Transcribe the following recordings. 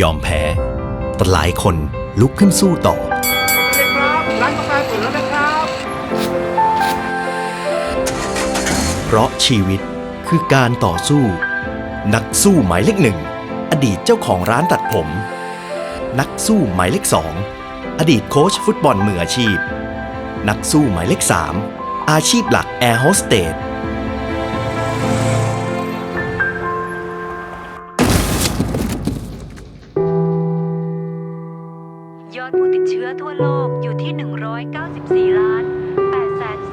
ยอมแพ้ แต่หลายคนลุกขึ้นสู้ต่อเลยครับร้านกาแฟเปิดแล้วนะครับ เพราะชีวิตคือการต่อสู้ นักสู้หมายเลขหนึ่ง อดีตเจ้าของร้านตัดผม นักสู้หมายเลขสองอดีตโค้ชฟุตบอลมืออาชีพ นักสู้หมายเลขสามอาชีพหลักแอร์โฮสเตส อดผู้ติดเชื้อทั่วโลกอยู่ที่ 194 ล้าน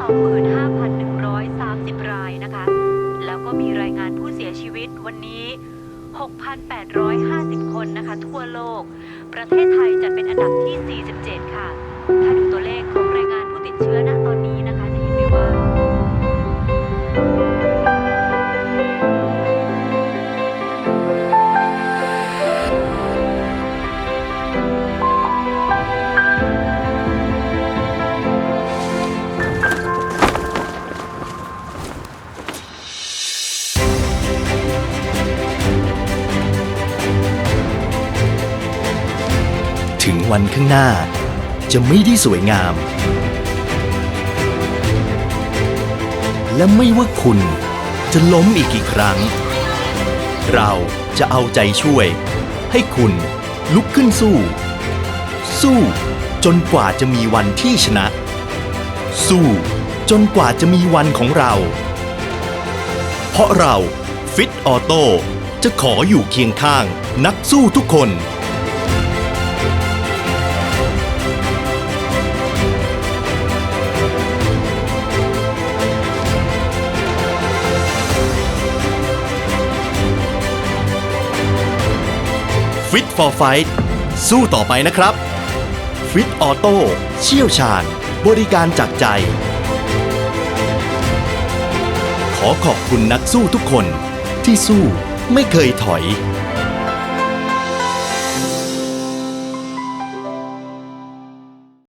825,130 รายนะคะ แล้วก็มีรายงานผู้เสียชีวิตวันนี้ 6,850 คนนะคะ ทั่วโลก ประเทศไทยจัดเป็นอันดับที่ 47 ค่ะ ถึงวันข้างหน้า จะไม่ได้สวยงาม และไม่ว่าคุณจะล้มอีกกี่ครั้ง เราจะเอาใจช่วย ให้คุณลุกขึ้นสู้ สู้จนกว่าจะมีวันที่ชนะ สู้จนกว่าจะมีวันของเรา เพราะเราฟิตออโต้จะขออยู่เคียงข้างนักสู้ทุกคน Fit for Fight สู้ต่อไปนะครับ Fit Auto เชี่ยวชาญ บริการจากใจ ขอขอบคุณนักสู้ทุกคนที่สู้ไม่เคยถอย